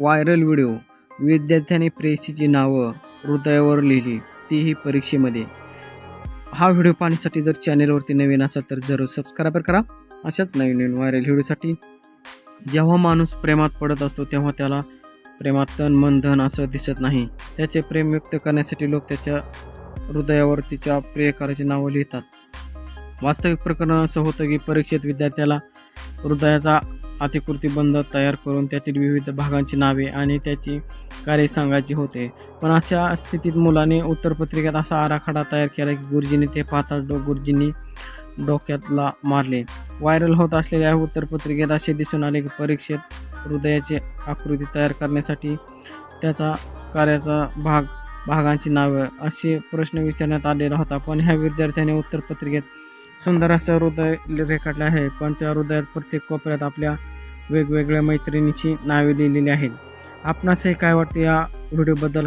Viral video. विद्यार्थ्याने प्रेयसीची नावं हृदयावर लिहिली. तीही परीक्षेमध्ये. हा व्हिडिओ पाहण्यासाठी जर चॅनेलवरती नवीन असाल तर जरूर सबस्क्राईब करा. अशाच नवीन नवीन व्हायरल व्हिडिओसाठी जेव्हा माणूस प्रेमात पडत असतो तेव्हा त्याला प्रेमात तन मन धन असं दिसत नाही. त्याचे प्रेम व्यक्त करण्यासाठी लोक त्याच्या हृदयावर तिच्या प्रियकाराची नावं लिहितात. वास्तविक प्रकरण असं होतं की परीक्षेत विद्यार्थ्याला हृदयाचा अतिकृतीबंध तयार करून त्यातील विविध भागांची नावे आणि त्याची कार्य सांगायची होते. पण अशा स्थितीत मुलाने उत्तरपत्रिकेत असा आराखडा तयार केला की गुरुजींनी ते पाहताच डो गुरुजींनी डोक्यातला मारले. व्हायरल होत असलेल्या उत्तरपत्रिकेत असे दिसून आले की परीक्षेत हृदयाची आकृती तयार करण्यासाठी त्याचा कार्याचा भाग भागांची नावे असे प्रश्न विचारण्यात आलेला होता. पण ह्या विद्यार्थ्याने उत्तरपत्रिकेत सुंदर असं हृदय रेखाटले आहे. पण त्या हृदयात प्रत्येक कोपऱ्यात आपल्या वेगवेगळ्या मैत्रिणीची नावे लिहिलेली आहेत. आपणासही काय वाटते या व्हिडिओबद्दल